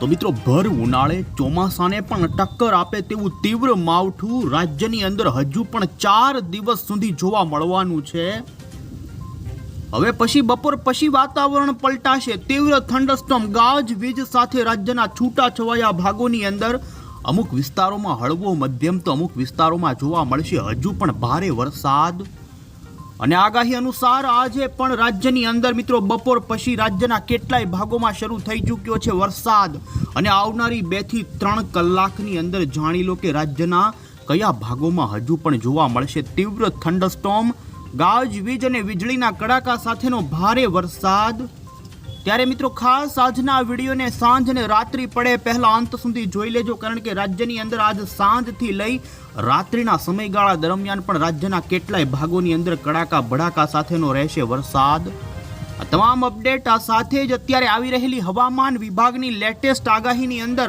તો મિત્રો, ભર ઉનાળે ચોમાસાને પણ ટક્કર આપે તેવું તીવ્ર માવઠું રાજ્યની અંદર હજુ પણ ચાર દિવસ સુધી જોવા મળવાનું છે. હવે પછી બપોર પછી વાતાવરણ પલટાશે. તીવ્ર થંડસ્ટોમ ગાજ, વીજ સાથે રાજ્યના છૂટા છવાયા ભાગોની અંદર અમુક વિસ્તારોમાં હળવો મધ્યમ તો અમુક વિસ્તારોમાં જોવા મળશે. હજુ પણ ભારે વરસાદ અને આગાહી અનુસાર આજે પણ રાજ્યની અંદર મિત્રો બપોર પછી રાજ્યના કેટલાય ભાગોમાં શરૂ થઈ ચૂક્યો છે વરસાદ. અને આવનારી બેથી ત્રણ કલાકની અંદર જાણી લો કે રાજ્યના કયા ભાગોમાં હજુ પણ જોવા મળશે તીવ્ર થંડસ્ટોમ ગાજવીજ અને વીજળીના કડાકા સાથેનો ભારે વરસાદ. ત્યારે મિત્રો ખાસ આજના વિડીયોને સાંજ અને રાત્રિ પડે પહેલા અંત સુધી જોઈ લેજો, કારણ કે રાજ્યની અંદર આજ સાંજથી લઈ રાત્રિના સમયગાળા દરમિયાન પણ રાજ્યના કેટલાય ભાગોની અંદર કડાકા ભડાકા સાથેનો રહેશે વરસાદ. આ તમામ અપડેટ આ સાથે જ અત્યારે આવી રહેલી હવામાન વિભાગની લેટેસ્ટ આગાહીની અંદર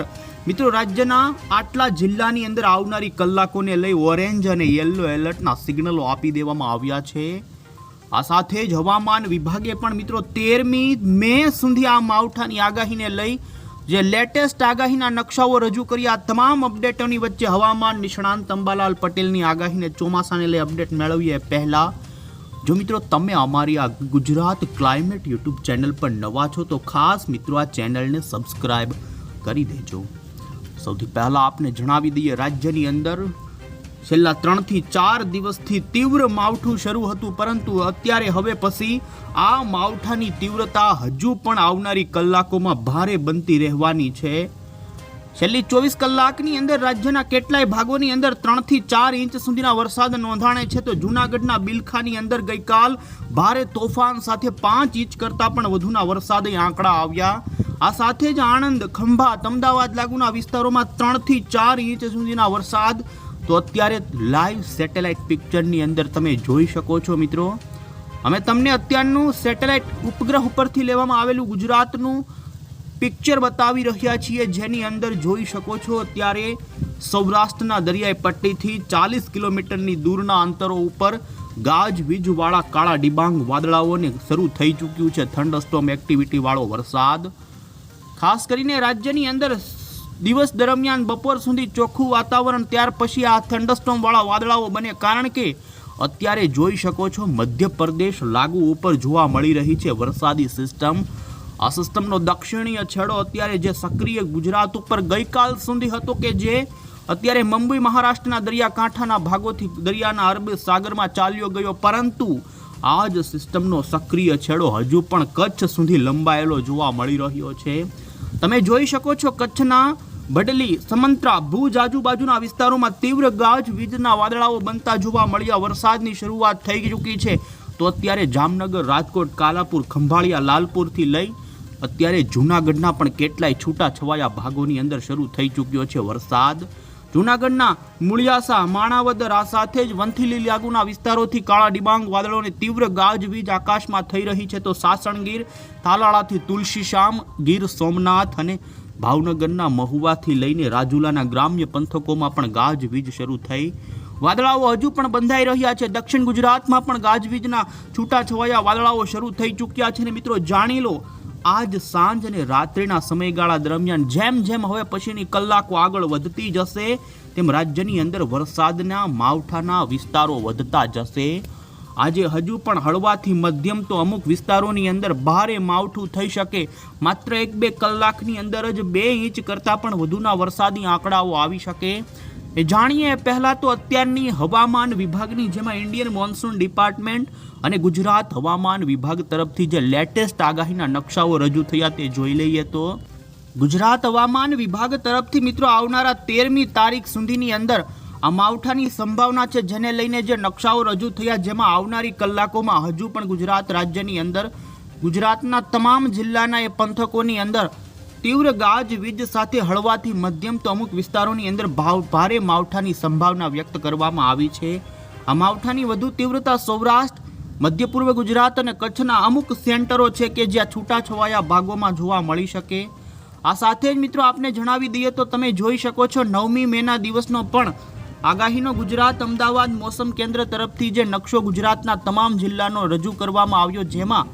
મિત્રો રાજ્યના આટલા જિલ્લાની અંદર આવનારી કલાકોને લઈ ઓરેન્જ અને યલો એલર્ટના સિગ્નલો આપી દેવામાં આવ્યા છે. આ સાથે જ હવામાન વિભાગે પણ મિત્રો તેરમી મે સુધી આ માવઠાની આગાહીને લઈ જે લેટેસ્ટ આગાહીના નકશાઓ રજૂ કર્યા તમામ અપડેટોની વચ્ચે હવામાન નિષ્ણાંત અંબાલાલ પટેલની આગાહીને ચોમાસાને લઈ અપડેટ મેળવીએ પહેલાં. જો મિત્રો તમે અમારી આ ગુજરાત ક્લાઇમેટ યુટ્યુબ ચેનલ પર નવા છો, તો ખાસ મિત્રો આ ચેનલને સબસ્ક્રાઈબ કરી દેજો. સૌથી પહેલાં આપને જણાવી દઈએ, રાજ્યની અંદર છેલ્લા ત્રણથી ચાર દિવસથી તીવ્ર માવઠું શરૂ હતું, પરંતુ અત્યારે હવે પછી આ માવઠાની તીવ્રતા હજુ પણ આવનારી કલાકોમાં ભારે બનતી રહેવાની છે. છેલ્લી ચોવીસ કલાકની અંદર રાજ્યના કેટલાય ભાગોની અંદર ત્રણથી ચાર ઇંચ સુધીના વરસાદ નોંધાણે છે, તો જૂનાગઢના બિલખાની અંદર ગઈકાલ ભારે તોફાન સાથે પાંચ ઇંચ કરતાં પણ વધુના વરસાદે આંકડા આવ્યા. આ સાથે જ આણંદ, ખંભાત, અમદાવાદ લાગુના વિસ્તારોમાં ત્રણથી ચાર ઇંચ સુધીના વરસાદ તો અત્યારે લાઈવ સેટેલાઇટ પિક્ચરની અંદર તમે જોઈ શકો છો મિત્રો. અમે તમને અત્યારનું સેટેલાઇટ ઉપગ્રહ ઉપરથી લેવામાં આવેલું ગુજરાતનું પિક્ચર બતાવી રહ્યા છીએ, જેની અંદર જોઈ શકો છો અત્યારે સૌરાષ્ટ્રના દરિયાઈ પટ્ટીથી ચાલીસ કિલોમીટરની દૂરના અંતરો ઉપર ગાજ, વીજવાળા, કાળા ડિબાંગ વાદળાઓને શરૂ થઈ ચૂક્યું છે. થંડસ્ટોમ એક્ટિવિટીવાળો વરસાદ. ખાસ કરીને રાજ્યની અંદર દિવસ દરમિયાન બપોર સુધી ચોખ્ખું વાતાવરણ, ત્યાર પછી આ થંડસ્ટોમવાળા વાદળાઓ બને. કારણ કે અત્યારે જોઈ શકો છો, મધ્યપ્રદેશ લાગુ ઉપર જોવા મળી રહી છે વરસાદી સિસ્ટમ આ સિસ્ટમનો દક્ષિણીય છેડો અત્યારે જે સક્રિય ગુજરાત ઉપર ગઈકાલ સુધી હતો કે જે અત્યારે મુંબઈ, મહારાષ્ટ્રના દરિયાકાંઠાના ભાગોથી દરિયાના અરબી સાગરમાં ચાલ્યો ગયો. પરંતુ આ જ સિસ્ટમનો સક્રિય છેડો હજુ પણ કચ્છ સુધી લંબાયેલો જોવા મળી રહ્યો છે. તમે જોઈ શકો છો કચ્છના બડલી, સમંત્રા, ભુજ આજુબાજુના વિસ્તારોમાં તીવ્ર ગાજ, વીજના વાદળાઓ બનતા જોવા મળ્યા. વરસાદની શરૂઆત થઈ ચૂકી છે. તો અત્યારે જામનગર, રાજકોટ, કાલાપુર, ખંભાળિયા, લાલપુરથી લઈ અત્યારે જૂનાગઢના પણ કેટલાય છૂટા છવાયા ભાગોની અંદર શરૂ થઈ ચૂક્યો છે વરસાદ. જૂનાગઢના મુળિયાસા માણાવદર આ સાથે જ વંથીલી લાગુના વિસ્તારોથી કાળા ડિબાંગ વાદળોને તીવ્ર ગાજવીજ આકાશમાં થઈ રહી છે તો સાસણગીર તાલાળાથી તુલસીશ્યામ ગીર સોમનાથ અને ભાવનગરના મહુવાથી લઈને રાજુલાના ગ્રામ્ય પંથકોમાં પણ ગાજવીજ શરૂ થઈ. વાદળાઓ હજુ પણ બંધાઈ રહ્યા છે. દક્ષિણ ગુજરાતમાં પણ ગાજવીજના છૂટાછવાયા વાદળાઓ શરૂ થઈ ચૂક્યા છે ને મિત્રો જાણી લો આજ સાંજ અને રાત્રિના સમયગાળા દરમિયાન જેમ જેમ હવે પછીની કલાકો આગળ વધતી જશે, તેમ રાજ્યની અંદર વરસાદના માવઠાના વિસ્તારો વધતા જશે. આજે હજુ પણ હળવાથી મધ્યમ તો અમુક વિસ્તારોની અંદર ભારે માવઠું થઈ શકે. માત્ર એક બે કલાકની અંદર જ બે ઇંચ કરતાં પણ વધુના વરસાદી આંકડાઓ આવી શકે. એ જાણીએ, પહેલાં તો અત્યારની હવામાન વિભાગની, જેમાં ઇન્ડિયન મોન્સૂન ડિપાર્ટમેન્ટ અને ગુજરાત હવામાન વિભાગ તરફથી જે લેટેસ્ટ આગાહીના નકશાઓ રજૂ થયા તે જોઈ લઈએ તો, ગુજરાત હવામાન વિભાગ તરફથી મિત્રો આવનારા તેરમી તારીખ સુધીની અંદર આ માવઠાની સંભાવના છે જેને લઈને જે નકશાઓ રજૂ થયા જેમાં આવનારી કલાકોમાં હજુ પણ ગુજરાત રાજ્યની અંદર, ગુજરાતના તમામ જિલ્લાના એ પંથકોની અંદર તીવ્ર ગાજ વીજ સાથે હળવાથી મધ્યમ તો અમુક વિસ્તારોની અંદર ભાવ ભારે માવઠાની સંભાવના વ્યક્ત કરવામાં આવી છે. આ માવઠાની વધુ તીવ્રતા સૌરાષ્ટ્ર, મધ્ય પૂર્વ ગુજરાત અને કચ્છના અમુક સેન્ટરો છે કે જ્યાં છૂટાછવાયા ભાગોમાં જોવા મળી શકે. આ સાથે જ મિત્રો આપને જણાવી દઈએ તો તમે જોઈ શકો છો નવમી મેના દિવસનો પણ આગાહીનો ગુજરાત અમદાવાદ મોસમ કેન્દ્ર તરફથી જે નકશો ગુજરાતના તમામ જિલ્લાનો રજૂ કરવામાં આવ્યો, જેમાં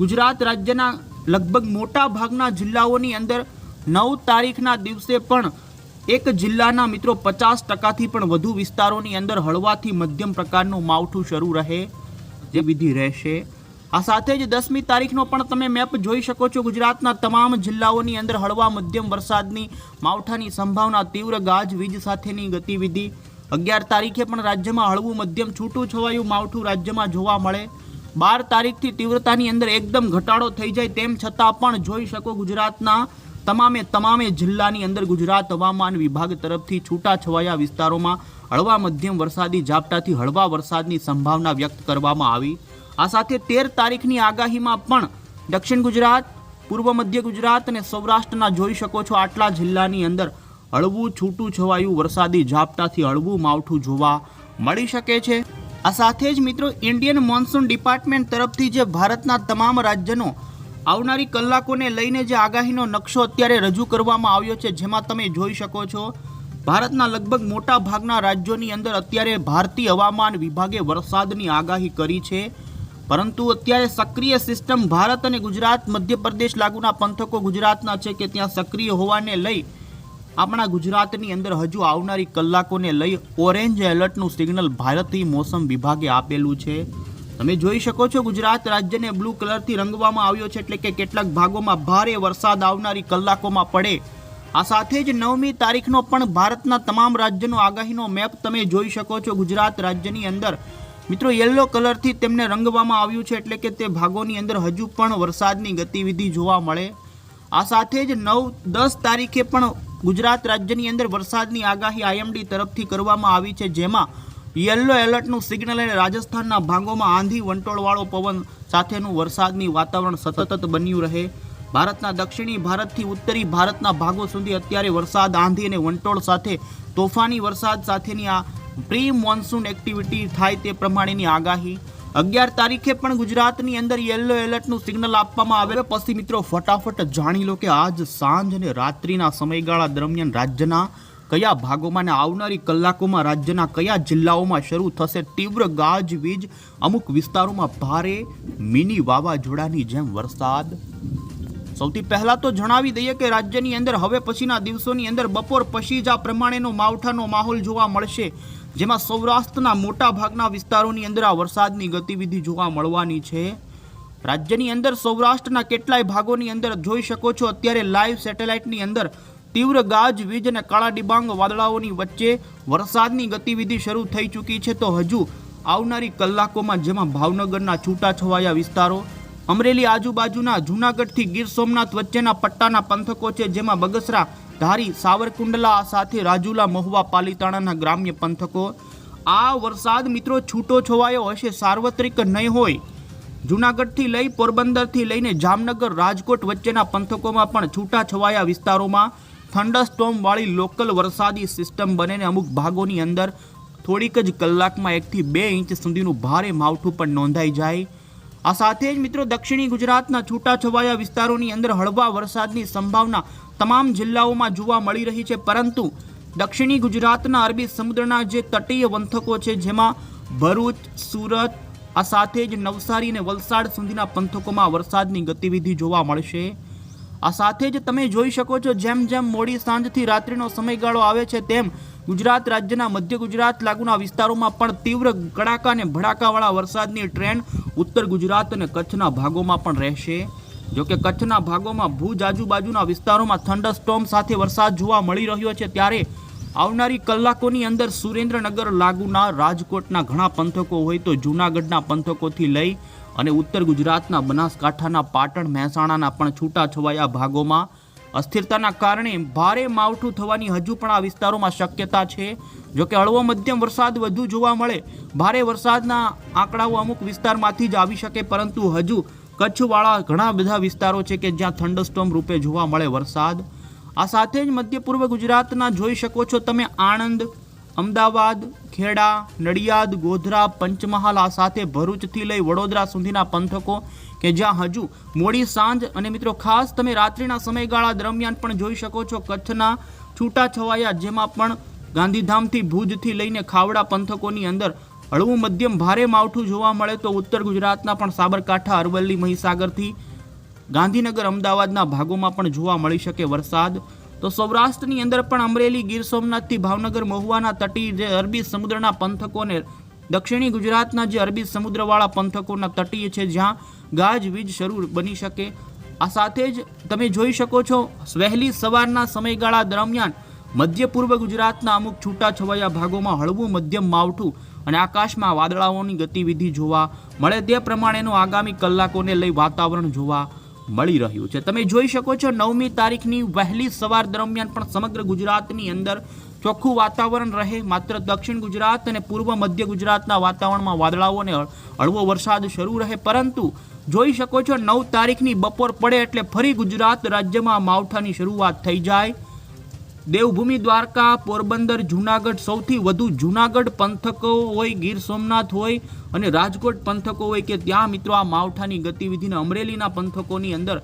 ગુજરાત રાજ્યના લગભગ મોટા ભાગના જિલ્લાઓની અંદર નવ તારીખના દિવસે પણ એક જિલ્લાના મિત્રો પચાસ ટકાથી પણ વધુ વિસ્તારોની અંદર હળવાથી મધ્યમ પ્રકારનું માવઠું શરૂ રહે, જે વિધિ રહેશે. આ સાથે જ દસમી તારીખનો પણ તમે મેપ જોઈ શકો છો, ગુજરાતના તમામ જિલ્લાઓની અંદર હળવા મધ્યમ વરસાદની માવઠાની સંભાવના તીવ્ર ગાજવીજ સાથેની ગતિવિધિ. અગિયાર તારીખે પણ રાજ્યમાં હળવું મધ્યમ છૂટું છવાયું માવઠું રાજ્યમાં જોવા મળે. બાર તારીખથી તીવ્રતાની અંદર એકદમ ઘટાડો થઈ જાય તેમ છતાં પણ જોઈ શકો ગુજરાતના તમામે તમામે જિલ્લાની અંદર ગુજરાત હવામાન વિભાગ તરફથી છૂટાછવાયા વિસ્તારોમાં હળવા મધ્યમ વરસાદી ઝાપટાથી હળવા વરસાદની સંભાવના વ્યક્ત કરવામાં આવી. આ સાથે તેર તારીખની આગાહીમાં પણ દક્ષિણ ગુજરાત, પૂર્વ મધ્ય ગુજરાત અને સૌરાષ્ટ્રના જોઈ શકો છો આટલા જિલ્લાની અંદર હળવું છૂટું છવાયું વરસાદી ઝાપટાથી હળવું માવઠું જોવા મળી શકે છે. આ સાથે જ મિત્રો ઇન્ડિયન મોન્સૂન ડિપાર્ટમેન્ટ તરફથી જે ભારતના તમામ રાજ્યનો આવનારી કલાકોને લઈને જે આગાહીનો નકશો અત્યારે રજૂ કરવામાં આવ્યો છે, જેમાં તમે જોઈ શકો છો, ભારતના લગભગ મોટા ભાગના રાજ્યોની અંદર અત્યારે ભારતીય હવામાન વિભાગે વરસાદની આગાહી કરી છે. પરંતુ અત્યારે સક્રિય સિસ્ટમ ભારત અને ગુજરાત, મધ્યપ્રદેશ લાગુના પંથકો ગુજરાતના છે કે ત્યાં સક્રિય હોવાને લઈ આપણા ગુજરાતની અંદર હજુ આવનારી કલાકોને લઈ ઓરેન્જ એલર્ટનું સિગ્નલ ભારતીય મોસમ વિભાગે આપેલું છે. તમે જોઈ શકો છો ગુજરાત રાજ્યને બ્લુ કલરથી રંગવામાં આવ્યો છે એટલે કે કેટલાક ભાગોમાં ભારે વરસાદ આવનારી કલાકોમાં પડે. આ સાથે જ નવમી તારીખનો પણ ભારતના તમામ રાજ્યનો આગાહીનો મેપ તમે જોઈ શકો છો ગુજરાત રાજ્યની અંદર. મિત્રો, યલો કલરથી તેમને રંગવામાં આવ્યું છે એટલે કે તે ભાગોની અંદર હજુ પણ વરસાદની ગતિવિધિ જોવા મળે. આ સાથે જ નવ દસ તારીખે પણ ગુજરાત રાજ્યની અંદર વરસાદની આગાહી આઈએમડી તરફથી કરવામાં આવી છે, જેમાં યલો એલર્ટનું સિગ્નલ અને રાજસ્થાનના ભાગોમાં આંધી વંટોળવાળો પવન સાથેનું વરસાદની વાતાવરણ સતત બન્યું રહે. ભારતના દક્ષિણી ભારતથી ઉત્તરી ભારતના ભાગો સુધી અત્યારે વરસાદ, આંધી અને વંટોળ સાથે તોફાની વરસાદ સાથેની આ પ્રી મોન્સૂન એક્ટિવિટી થાય તે પ્રમાણેની આગાહી અગિયાર તારીખે પણ ગુજરાતની અંદર યેલો એલર્ટનું સિગ્નલ આપવામાં આવે. પછી મિત્રો ફટાફટ જાણી લો કે આજ સાંજ અને રાત્રિના સમયગાળા દરમિયાન રાજ્યના કયા ભાગોમાં અને આવનારી કલાકોમાં રાજ્યના કયા જિલ્લાઓમાં શરૂ થશે તીવ્ર ગાજવીજ? અમુક વિસ્તારોમાં ભારે મિની વાવાઝોડાની જેમ વરસાદ. સૌથી પહેલાં તો જણાવી દઈએ કે રાજ્યની અંદર હવે પછીના દિવસોની અંદર બપોર પછી જ આ પ્રમાણેનો માવઠાનો માહોલ જોવા મળશે. જેમાં સૌરાષ્ટ્રના મોટા ભાગના વિસ્તારોની અંદર આ વરસાદની ગતિવિધિ જોવા મળવાની છે. રાજ્યની અંદર સૌરાષ્ટ્રના કેટલાય ભાગોની અંદર જોઈ શકો છો, અત્યારે લાઈવ સેટેલાઇટની અંદર તીવ્ર ગાજ, વીજ અને કાળા ડિબાંગ વાદળાઓની વચ્ચે વરસાદની ગતિવિધિ શરૂ થઈ ચૂકી છે. તો હજુ આવનારી કલાકોમાં જેમાં ભાવનગરના છૂટાછવાયા વિસ્તારો અમરેલી આજુબાજુના જૂનાગઢથી ગીર સોમનાથ વચ્ચેના પટ્ટાના પંથકો છે, જેમાં બગસરા, ધારી, સાવરકુંડલા સાથે રાજુલા, મહુવા, પાલીતાણાના ગ્રામ્ય પંથકો. આ વરસાદ મિત્રો છૂટો છવાયો હશે, સાર્વત્રિક નહીં હોય. જૂનાગઢથી લઈ પોરબંદરથી લઈને જામનગર, રાજકોટ વચ્ચેના પંથકોમાં પણ છૂટા છવાયા વિસ્તારોમાં. થંડરસ્ટોમવાળી લોકલ વરસાદી સિસ્ટમ બનેને અમુક ભાગોની અંદર થોડીક જ કલાકમાં એકથી બે ઇંચ સુધીનું ભારે માવઠું પણ નોંધાઈ જાય. આ સાથે જ મિત્રો દક્ષિણી ગુજરાતના છૂટાછવાયા વિસ્તારોની અંદર હળવા વરસાદની સંભાવના તમામ જિલ્લાઓમાં જોવા મળી રહી છે. પરંતુ દક્ષિણી ગુજરાતના અરબી સમુદ્રના જે તટીય પંથકો છે, જેમાં ભરૂચ, સુરત, આ સાથે જ નવસારી અને વલસાડ સુધીના પંથકોમાં વરસાદની ગતિવિધિ જોવા મળશે. આ સાથે જ તમે જોઈ શકો છો, જેમ જેમ મોડી સાંજથી રાત્રિનો સમયગાળો આવે છે, તેમ ગુજરાત રાજ્યના મધ્ય ગુજરાત લાગુના વિસ્તારોમાં પણ તીવ્ર કડાકા અને ભડાકાવાળા વરસાદની ટ્રેન્ડ ઉત્તર ગુજરાત અને કચ્છના ભાગોમાં પણ રહેશે. જોકે કચ્છના ભાગોમાં ભુજ આજુબાજુના વિસ્તારોમાં થંડરસ્ટોમ સાથે વરસાદ જોવા મળી રહ્યો છે ત્યારે આવનારી કલાકોની અંદર સુરેન્દ્રનગર લાગુના રાજકોટના ઘણા પંથકો હોય તો જૂનાગઢના પંથકોથી લઈ અને ઉત્તર ગુજરાતના બનાસકાંઠાના પાટણ, મહેસાણાના પણ છૂટાછવાયા ભાગોમાં અસ્થિરતાના કારણે ભારે માવઠું થવાની હજુ પણ આ વિસ્તારોમાં શક્યતા છે. જોકે હળવો મધ્યમ વરસાદ વધુ જોવા મળે, ભારે વરસાદના આંકડાઓ અમુક વિસ્તારમાંથી જ આવી શકે, પરંતુ હજુ કચ્છવાળા ઘણા બધા વિસ્તારો છે કે જ્યાં થંડરસ્ટોમ રૂપે જોવા મળે વરસાદ. આ સાથે જ મધ્ય પૂર્વ ગુજરાતના જોઈ શકો છો તમે આણંદ, અમદાવાદ, ખેડા, નડિયાદ, ગોધરા, પંચમહાલ, આ સાથે ભરૂચથી લઈ વડોદરા સુધીના પંથકો કે જ્યાં હજુ મોડી સાંજ અને મિત્રો ખાસ તમે રાત્રિના સમયગાળા દરમિયાન પણ જોઈ શકો છો કચ્છના છૂટાછવાયા જેમાં પણ ગાંધીધામથી ભુજથી લઈને ખાવડા પંથકોની અંદર હળવું મધ્યમ ભારે માવઠું જોવા મળે તો ઉત્તર ગુજરાતના પણ સાબરકાંઠા, અરવલ્લી, મહીસાગરથી ગાંધીનગર, અમદાવાદના ભાગોમાં પણ જોવા મળી શકે વરસાદ. તો સૌરાષ્ટ્રની અંદર પણ અમરેલી, ગીર સોમનાથથી ભાવનગર, મહુવાના તટી જે અરબી સમુદ્રના પંથકોને દક્ષિણી ગુજરાતના જે અરબી સમુદ્રવાળા પંથકોના તટીય છે, જ્યાં ગાજવીજ શરૂ બની શકે. આ સાથે જ તમે જોઈ શકો છો, વહેલી સવારના સમયગાળા દરમિયાન મધ્ય પૂર્વ ગુજરાતના અમુક છૂટાછવાયા ભાગોમાં હળવું મધ્યમ માવઠું અને આકાશમાં વાદળાઓની ગતિવિધિ જોવા મળે. તે પ્રમાણેનું આગામી કલાકોને લઈ વાતાવરણ જોવા મળી રહ્યું છે. તમે જોઈ શકો છો, નવમી તારીખની વહેલી સવાર દરમિયાન પણ સમગ્ર ગુજરાતની અંદર ચોખ્ખું વાતાવરણ રહે, માત્ર દક્ષિણ ગુજરાત અને પૂર્વ મધ્ય ગુજરાતના વાતાવરણમાં વાદળાઓ અને હળવો વરસાદ શરૂ રહે, પરંતુ જોઈ શકો છો નવ તારીખની બપોર પડે એટલે ફરી ગુજરાત રાજ્યમાં માવઠાની શરૂઆત થઈ જાય. દેવભૂમિ, દ્વારકા, પોરબંદર, જુનાગઢ સૌથી વધુ જુનાગઢ પંથકો હોય, ગીર સોમનાથ હોય અને રાજકોટ પંથકો હોય કે ત્યાં મિત્રો આ માવઠાની ગતિવિધિને અમરેલીના પંથકોની અંદર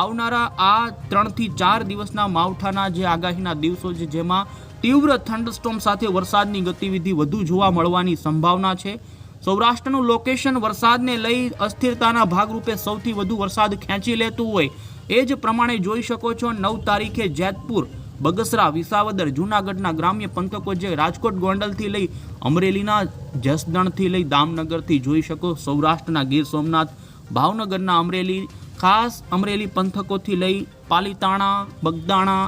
આવનારા આ ત્રણથી ચાર દિવસના માવઠાના જે આગાહીના દિવસો છે, જેમાં તીવ્ર થંડસ્ટોમ સાથે વરસાદની ગતિવિધિ વધુ જોવા મળવાની સંભાવના છે. સૌરાષ્ટ્રનું લોકેશન વરસાદને લઈ અસ્થિરતાના ભાગરૂપે સૌથી વધુ વરસાદ ખેંચી લેતું હોય એ જ પ્રમાણે જોઈ શકો છો નવ તારીખે જેતપુર, બગસરા, વિસાવદર, જૂનાગઢના ગ્રામ્ય પંથકો જે રાજકોટ, ગોંડલથી લઈ અમરેલીના જસદણથી લઈ દામનગરથી જોઈ શકો સૌરાષ્ટ્રના ગીર સોમનાથ, ભાવનગરના અમરેલી, ખાસ અમરેલી પંથકોથી લઈ પાલીતાણા, બગદાણા,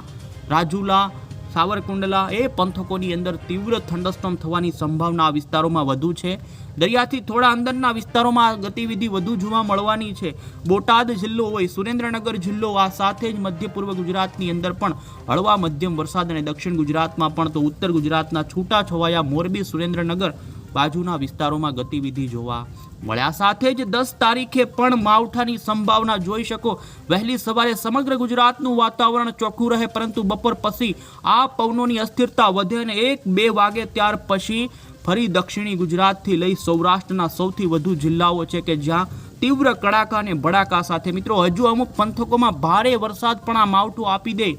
રાજુલા સાવરકુંડલા એ પંથકોની અંદર તીવ્ર થંડસ્ટોમ થવાની સંભાવના આ વિસ્તારોમાં વધુ છે. દરિયાથી થોડા અંદરના વિસ્તારોમાં ગતિવિધિ વધુ જોવા મળવાની છે. બોટાદ જિલ્લો હોય, સુરેન્દ્રનગર જિલ્લો, આ સાથે જ મધ્ય પૂર્વ ગુજરાતની અંદર પણ હળવા મધ્યમ વરસાદ અને દક્ષિણ ગુજરાતમાં પણ તો ઉત્તર ગુજરાતના છૂટાછવાયા મોરબી, સુરેન્દ્રનગર બાજુના વિસ્તારોમાં ગતિવિધિ જોવા મળ્યા. સાથે જ દસ તારીખે પણ માવઠાની સંભાવના જોઈ શકો. વહેલી સવારે સમગ્ર ગુજરાતનું વાતાવરણ ચોખ્ખું રહે, પરંતુ બપોર પછી આ પવનોની અસ્થિરતા વધે અને એક બે વાગે ત્યાર પછી ફરી દક્ષિણી ગુજરાતથી લઈ સૌરાષ્ટ્રના સૌથી વધુ જિલ્લાઓ છે કે જ્યાં તીવ્ર કડાકા અને ભડાકા સાથે. મિત્રો, હજુ અમુક પંથકોમાં ભારે વરસાદ પણ આ માવઠું આપી દે.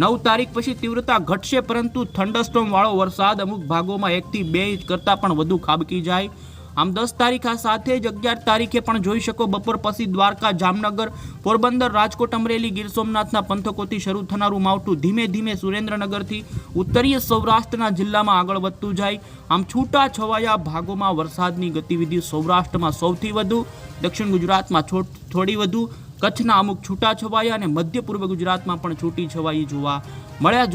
નવ તારીખ પછી તીવ્રતા ઘટશે, પરંતુ થંડરસ્ટોમ વાળો વરસાદ અમુક ભાગોમાં એકથી બે ઇંચ કરતાં પણ વધુ ખાબકી જાય. આમ દસ તારીખ આ સાથે જ અગિયાર તારીખે પણ જોઈ શકો બપોર પછી દ્વારકા, જામનગર, પોરબંદર, રાજકોટ, અમરેલી, ગીર સોમનાથના પંથકોથી શરૂ થનારું માવઠું ધીમે ધીમે સુરેન્દ્રનગરથી ઉત્તરીય સૌરાષ્ટ્રના જિલ્લામાં આગળ વધતું જાય. આમ છૂટા છવાયા ભાગોમાં વરસાદની ગતિવિધિ સૌરાષ્ટ્રમાં સૌથી વધુ, દક્ષિણ ગુજરાતમાં થોડી વધુ, કચ્છના અમુક છૂટા છવાયા અને મધ્ય પૂર્વ ગુજરાતમાં પણ છૂટી છવાઈ જોવા મળ્યા.